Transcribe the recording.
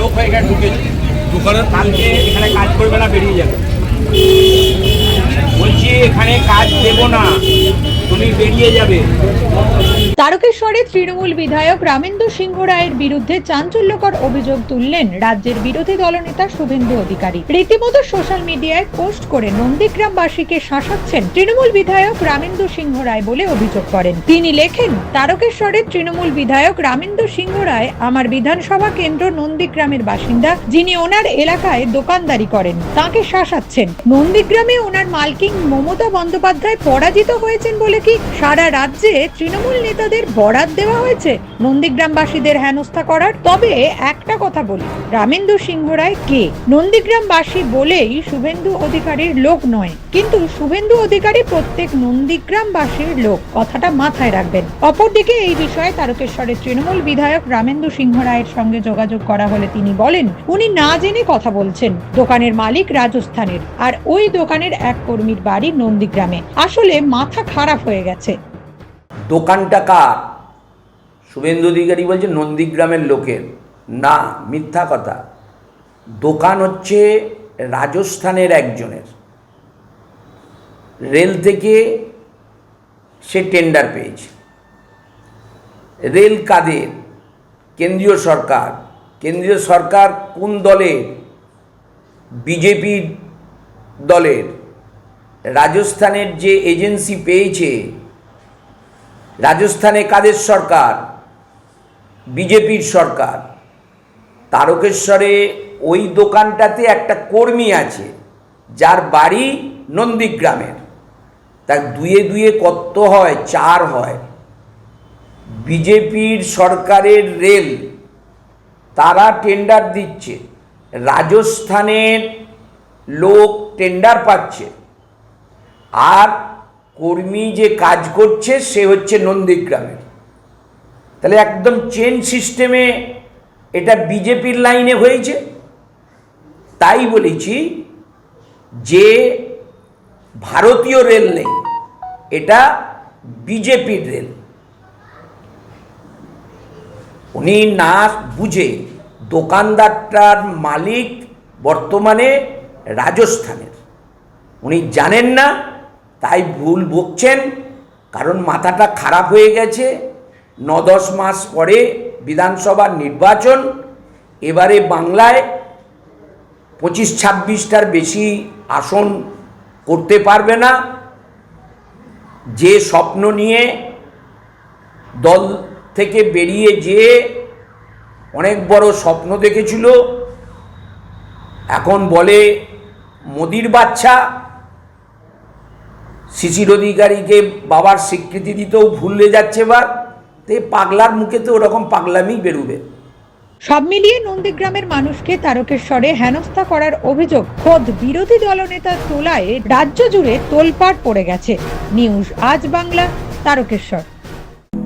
লোক হয়ে এখানে কাজ করবে না, বেরিয়ে যাবে। বলছি, এখানে কাজ দেবো না, তুমি বেরিয়ে যাবে। তারকেশ্বরে তৃণমূল বিধায়ক রামেন্দ্র সিংহ রায়ের বিরুদ্ধে চাঞ্চল্যকর অভিযোগ তুললেন রাজ্যের বিরোধী দলনেতা শুভেন্দু অধিকারী। রীতিমতো সোশ্যাল মিডিয়ায় পোস্ট করে নন্দীগ্রামবাসীকে শাসাচ্ছেন তৃণমূল বিধায়ক রামেন্দ্র সিংহ রায় বলে অভিযোগ করেন। তিনি লেখেন তারকেশ্বরের তৃণমূল বিধায়ক রামেন্দ্র সিংহ রায় আমার বিধানসভা কেন্দ্র নন্দীগ্রামের বাসিন্দা, যিনি ওনার এলাকায় দোকানদারি করেন, তাকে শাসাচ্ছেন। নন্দীগ্রামে ওনার মালকিন মমতা বন্দ্যোপাধ্যায় পরাজিত হয়েছেন বলে কি সারা রাজ্যে তৃণমূল নেতাদের বরাত দেওয়া হয়েছে। নন্দীগ্রামবাসীদের হেনস্থা করার। তবে একটা কথা বলি রামেন্দ্র সিংহ রায় কে? নন্দীগ্রামবাসী বলেই শুভেন্দু অধিকারীর লোক নয়, কিন্তু শুভেন্দু অধিকারী প্রত্যেক নন্দীগ্রামবাসীর লোক, কথাটা মাথায় রাখবেন। অপরদিকে এই বিষয়ে তারকেশ্বরের তৃণমূল বিধায়ক রামেন্দ্র সিংহ রায়ের সঙ্গে যোগাযোগ করা হলে তিনি বলেন, উনি না জেনে কথা বলছেন, দোকানের মালিক রাজস্থানের, আর ওই দোকানের এক কর্মীর বাড়ি নন্দীগ্রামে। আসলে মাথা খারাপ হয়ে গেছে। দোকানটা কার? শুভেন্দু অধিকারী বলছে নন্দীগ্রামের লোকের। না, মিথ্যা কথা। দোকান হচ্ছে রাজস্থানের একজনের। রেল থেকে সে টেন্ডার পেয়েছে। রেল কাদের? কেন্দ্রীয় সরকার। কেন্দ্রীয় সরকার কোন দলের? বিজেপি দলের। রাজস্থানের যে এজেন্সি পেয়েছে রাজস্থানে কাদের সরকার? বিজেপির সরকার। তারকেশ্বরে ওই দোকানটাতে একটা কর্মী আছে, যার বাড়ি নন্দীগ্রামের। তা দুয়ে দুয়ে কত হয়, চার হয়। বিজেপির সরকারের রেল, তারা টেন্ডার দিচ্ছে। রাজস্থানের লোক টেন্ডার পাচ্ছে। আর কর্মী যে কাজ করছে, সে হচ্ছে নন্দীগ্রামের। তাহলে একদম চেন সিস্টেমে এটা বিজেপির লাইনে হয়েছে। তাই বলেছি যে ভারতীয় রেল নেই, এটা বিজেপির রেল। উনি না বুঝে দোকানদারটার মালিক বর্তমানে রাজস্থানের। উনি জানেন না তাই ভুল বকছেন, কারণ মাথাটা খারাপ হয়ে গেছে। ন দশ মাস পরে বিধানসভার নির্বাচন, এবারে বাংলায় পঁচিশ ছাব্বিশটার বেশি আসন করতে পারবে না। যে স্বপ্ন নিয়ে দল থেকে বেরিয়ে যেয়ে অনেক বড় স্বপ্ন দেখেছিল। এখন বলে মোদির বাচ্চা শিশির অধিকারীকে বাবার স্বীকৃতি দিতেও ভুলে যাচ্ছে বা তো পাগলার মুখে তো ওরকম পাগলামি বেরোবে। সব মিলিয়ে নন্দীগ্রামের মানুষকে তারকেশ্বরে হেনস্থা করার অভিযোগ খোদ বিরোধী দলনেতার তোলায় রাজ্য জুড়ে তোলপাড় পড়ে গেছে। নিউজ আজ বাংলা, তারকেশ্বর।